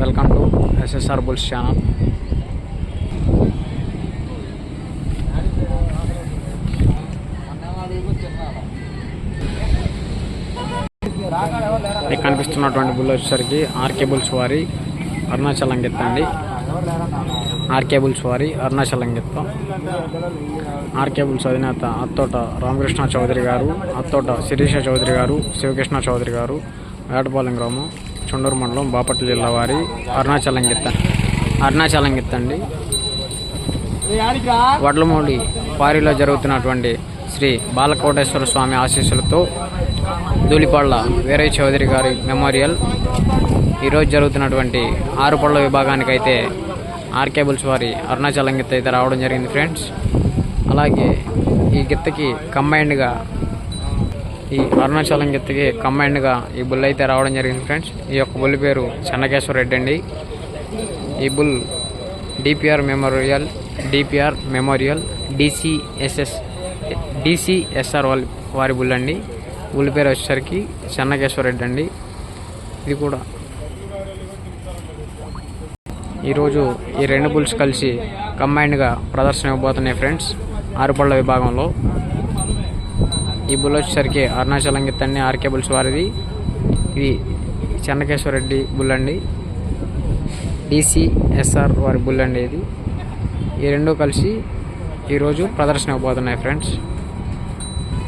Welcome to SSR bulls channel. ఇక్కడ కనిపిస్తున్నటువంటి bull వచ్చేసరికి ఆర్కే బుల్స్ వారి అరుణాచలం గెత్త అండి. ఆర్కే బుల్స్ వారి అరుణాచలం గెత్త ఆర్కే బుల్స్ అధినేత అత్తోట రామకృష్ణ చౌదరి గారు అత్తోట శిరీష చౌదరి గారు శివకృష్ణ చౌదరి గారు వేటపాలెం గ్రామం. చుండూరు మండలం బాపట్ల జిల్లా వారి అరుణాచలం గిత్త. అరుణాచలం గిత్త అండి. వడ్లమూడి వారిలో జరుగుతున్నటువంటి శ్రీ బాలకోటేశ్వర స్వామి ఆశీస్సులతో ధూళిపాళ్ళ వీరయ్య చౌదరి గారి మెమోరియల్. ఈరోజు జరుగుతున్నటువంటి ఆరు పళ్ళ విభాగానికి అయితే ఆర్కేబుల్స్ వారి అరుణాచలం గిత్త అయితే రావడం జరిగింది ఫ్రెండ్స్. అలాగే ఈ గిత్తకి కంబైన్డ్గా ఈ అరుణాచలం గిత్తకి కమాండ్గా ఈ బుల్ అయితే రావడం జరిగింది ఫ్రెండ్స్. ఈ యొక్క బుల్ పేరు చెన్నకేశ్వర రెడ్డి అండి. ఈ bull DPR memorial DPR memorial DCSS DCSR వాళ్ళ వారి బుల్ అండి. బుల్ పేరు వచ్చేసరికి చెన్నకేశ్వర రెడ్డి అండి. ఇది కూడా ఈరోజు ఈ రెండు బుల్స్ కలిసి కంబైన్డ్గా ప్రదర్శన ఇవ్వబోతున్నాయి ఫ్రెండ్స్. ఆరుపళ్ళ విభాగంలో ఈ బుల్ వచ్చేసరికి అరుణాచలం గిత్తండి ఆర్కే బుల్స్ వారిది. ఇది చెన్నకేశ్వర రెడ్డి బుల్ అండి. డిసిఎస్ఆర్ వారి బుల్ అండి ఇది. ఈ రెండు కలిసి ఈరోజు ప్రదర్శన ఇవ్వబోతున్నాయి ఫ్రెండ్స్.